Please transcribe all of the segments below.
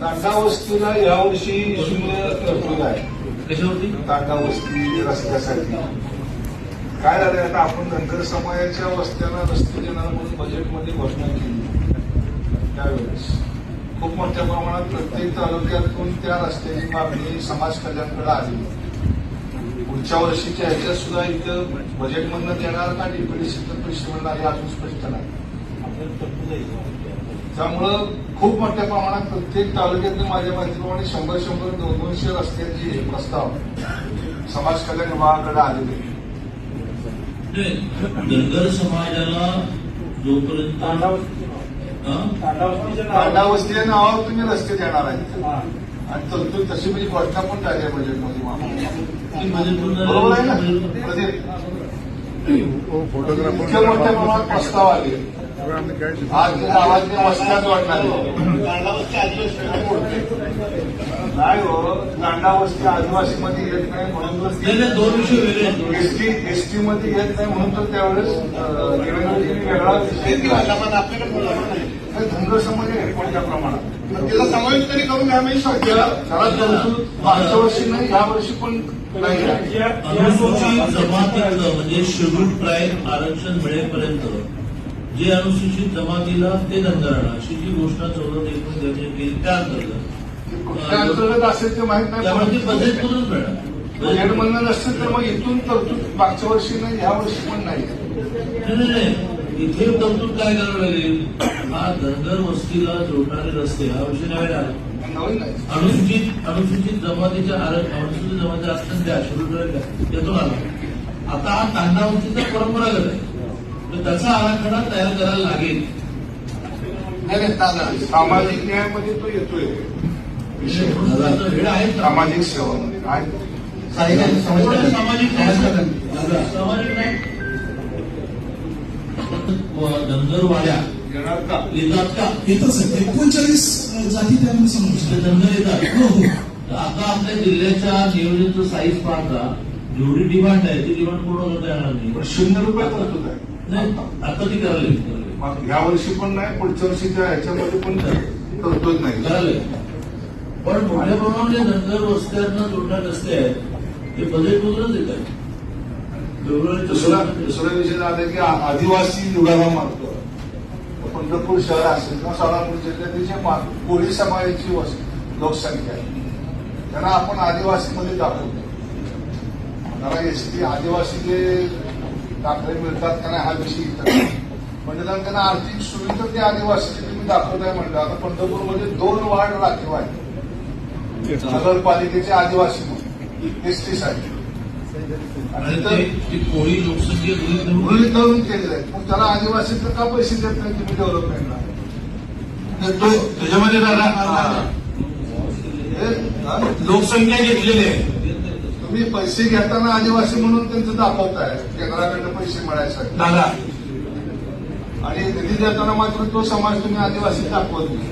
तांडा वस्तीला यावर्षी शून्य तरतूद आहे. तांडा वस्ती रस्त्यासाठी. काय झालं आता? आपण धनगर समाजाच्या वस्त्यांना रस्ते देणार म्हणून बजेटमध्ये घोषणा केली. त्यावेळेस. खूप मोठ्या प्रमाणात प्रत्येक तालुक्यातून त्या रस्त्याची मागणी समाज कल्याणकडे आली. पुढच्या वर्षीच्या ह्याच्यात सुद्धा इथं बजेटमधनं देणार का? डीपीडीसीतून पैसे मिळणार हे अजून स्पष्ट नाही. त्यामुळं खूप मोठ्या प्रमाणात प्रत्येक तालुक्यातून माझ्या माहितीप्रमाणे शंभर शंभर दोन दोनशे रस्त्यांचे प्रस्ताव समाज कल्याण विभागाकडे आलेले धनगर समाजाला जोपर्यंत हा? तांडा वस्ती या नावावर तुम्ही रस्ते देणार आहेत. आणि तरतूद तशी म्हणजे घोषणा पण झाली आहे बजेटमध्ये बरोबर आहे ना? प्रदीप इतक्या मोठ्या प्रमाणात प्रस्ताव आले. आज गावातल्या वस्त्यात वाटणार नाही हो तांडा वस्ती आदिवासी मध्ये येत नाही म्हणून दोन विषय. एसटी एसटी मध्ये येत नाही म्हणून तर त्यावेळेस देवेंद्रजींनी वेगळा विषय दिला नाही, धनगर समाज आहे. मोठ्या प्रमाणात. त्याचा समावेश तरी करून घ्या मी त्याला त्याला तरतूद मागच्या वर्षी नाही या वर्षी पण जमातीतलं म्हणजे शेड्यूल ट्राईब आरक्षण मिळेपर्यंत जे अनुसूचित जमातीला ते धनगरांना अशी जी घोषणा चौदा एकोणीस गेली त्या अंतर्गत असेल ते माहीत नाही. पण बजेटमधूनच मिळणार? बजेटमधनं नसेल तर मग इथून तरतूद मागच्या वर्षी नाही या वर्षी पण नाही. नाही. इथे तरतूद काय करावं लागेल? हा धनगर वस्तीला जोडणारे रस्ते हा विषय नव्हे आला. अनुसूचित अनुसूचित जमातीच्या अनुसूचित जमातीचं आरक्षण द्या शेड्यूल ट्राईब द्या यातून आला. आता हा तांडा वस्तीचा परंपरागत आहे. तर त्याचा आराखडा तयार करायला लागेल. नाही. सामाजिक न्यायामध्ये तो येतोय. विषय आहे? सामाजिक सेवा आहे साहित्याची समस्या थोडं आहे. सामाजिक न्याय सामाजिक न्याय. का? येतात का? येतच एकोणचाळीस जाती त्यामध्ये समावेश ते आहे. धनगर येतात. हो हो. तर आता आपल्या जिल्ह्याच्या नियोजनचं साईज पाहता जेवढी डिमांड आहे ती डिमांड पूर्ण करता येणार नाही? पण शून्य रुपये तरतूद आहे. नाही आता ती करायला या वर्षी पण नाही पुढच्या वर्षीच्या ह्याच्यामध्ये पण तरतूद नाही. करायला. पण मोठ्या प्रमाणात धनगर वस्त्यांना जोडणारे आहेत ते बजेटमधूनच येत आहेत फेब्रुवारीच्या दुसरा दुसरा विषय झाला की आदिवासी युगाला मारतो पंढरपूर शहर असेल किंवा सोलापूर जिल्ह्यातील जे कोळी समाजाची लोकसंख्या आहे. त्यांना आपण आदिवासीमध्ये दाखवतो. जरा एस टी आदिवासी जे दाखले मिळतात का नाही हा विषय. म्हणजे त्यांना त्यांना आर्थिक सुविधा ते आदिवासीचे तुम्ही दाखवताय म्हणलं. आता पंढरपूरमध्ये दोन वार्ड राखीव आहेत. नगरपालिकेचे आदिवासी म्हणून. साठी कोळी लोकसंख्या गृहीत धरून- केलेले आहेत मग त्याला आदिवासी तर का पैसे देत नाही तुम्ही डेव्हलपमेंटला तो त्याच्यामध्ये? लोकसंख्या घेतलेली आहे. तुम्ही पैसे घेताना आदिवासी म्हणून त्यांचं दाखवताय. केंद्राकडनं पैसे मिळायसाठी. दादा. आणि निधी देताना मात्र तो समाज तुम्ही आदिवासी दाखवत नाही.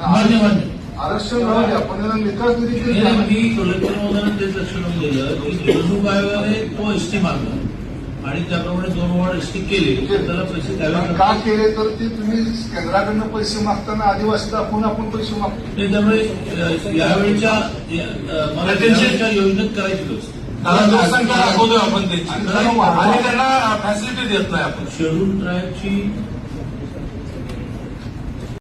मान्य आरक्षण राहू द्या पण त्याला निकाल निधी कलेक्टर महोदयांना तेच लक्षात दिलं की निवडणूक आयोगाने तो एसटी मागला. आणि त्याप्रमाणे दोन वॉर्ड एसटी केले तर त्याला पैसे द्यावे लागतात. का केले तर ते तुम्ही केंद्राकडनं पैसे मागताना आदिवासी दाखवून आपण पैसे मागतो. त्यामुळे अ, यावेळच्या अ, मला यावेळच्या योजनेत करायची व्यवस्था. लोकसंख्या दाखवतोय आपण त्यांची. आणि त्यांना फॅसिलिटी देत नाही आपण. शेड्यूल ट्रायबची